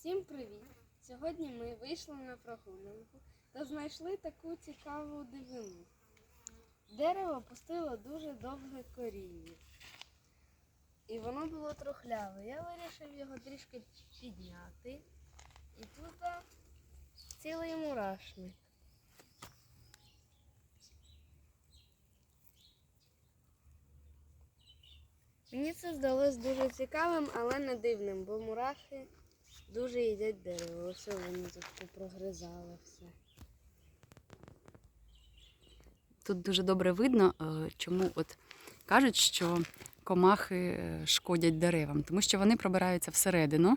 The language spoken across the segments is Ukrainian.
Всім привіт! Сьогодні ми вийшли на прогулянку та знайшли таку цікаву дивину. Дерево пустило дуже довге коріння. І воно було трухляве. Я вирішив його трішки підняти. І тут цілий мурашник. Мені це здалось дуже цікавим, але не дивним, бо мурахи дуже їдять дерево. Ось вони тут попрогризали все. Тут дуже добре видно, е, чому от кажуть, що комахи е, шкодять деревам, тому що вони пробираються всередину.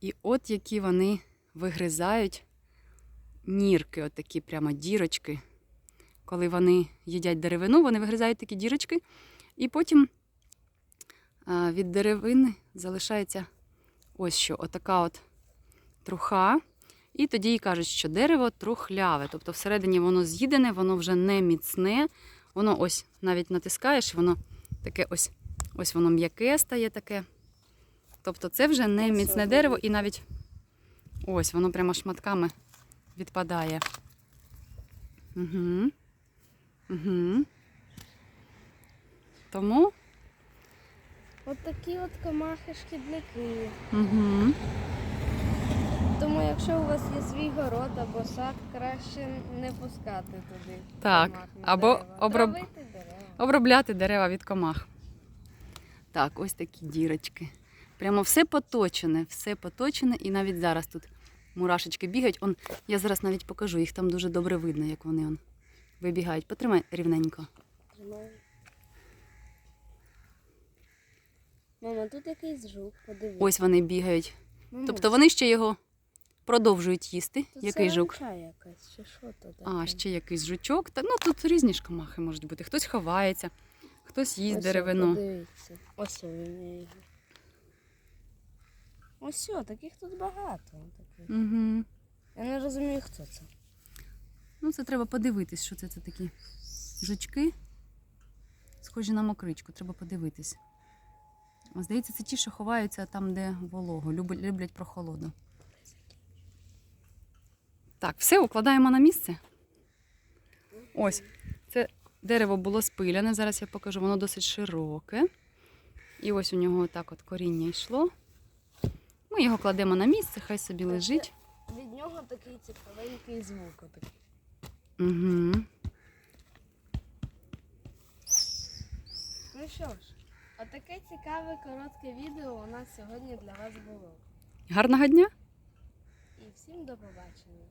І от які вони вигризають нірки, от такі прямо дірочки. Коли вони їдять деревину, вони вигризають такі дірочки, і потім е, від деревини залишається ось що, отака от труха. І тоді і кажуть, що дерево трухляве, тобто всередині воно з'їдене, воно вже не міцне. Воно ось навіть натискаєш, воно таке ось, ось воно м'яке стає таке. Тобто це вже не міцне дерево і навіть ось воно прямо шматками відпадає. Угу. Угу. Тому такі от комахи шкідники. угу. Тому якщо у вас є свій город або сад, краще не пускати туди. Так, комах або дерева. оброб- Травити дерева. обробляти дерева від комах. Так, ось такі дірочки. Прямо все поточене, все поточене, і навіть зараз тут мурашечки бігають. Он, я зараз навіть покажу, їх там дуже добре видно, як вони он, вибігають. Потримай рівненько. Тримаю. Мама, тут якийсь жук, подивись. Ось вони бігають. Мама, Тобто вони ще його продовжують їсти. тут Який жук? саранча якась, чи що то таке? А, ще якийсь жучок. Та, ну тут різні ж комахи можуть бути. Хтось ховається, хтось їсть Ось, деревину. Подивіться. Ось він я його. Ось, о, таких тут багато. Таких. Угу. Я не розумію, хто це. Ну, це треба подивитись, що це, це такі жучки. Схожі на мокричку, треба подивитись. Здається, це ті, що ховаються там, де волого, люблять, люблять прохолоду. Так, все, укладаємо на місце. Ось, це дерево було спиляне, зараз я покажу, воно досить широке. І ось у нього так от коріння йшло. Ми його кладемо на місце, хай собі лежить. Від нього такий цікавенький звук. Отакий. Угу. Ну що ж, отаке цікаве коротке відео у нас сьогодні для вас було. Гарного дня! І всім до побачення.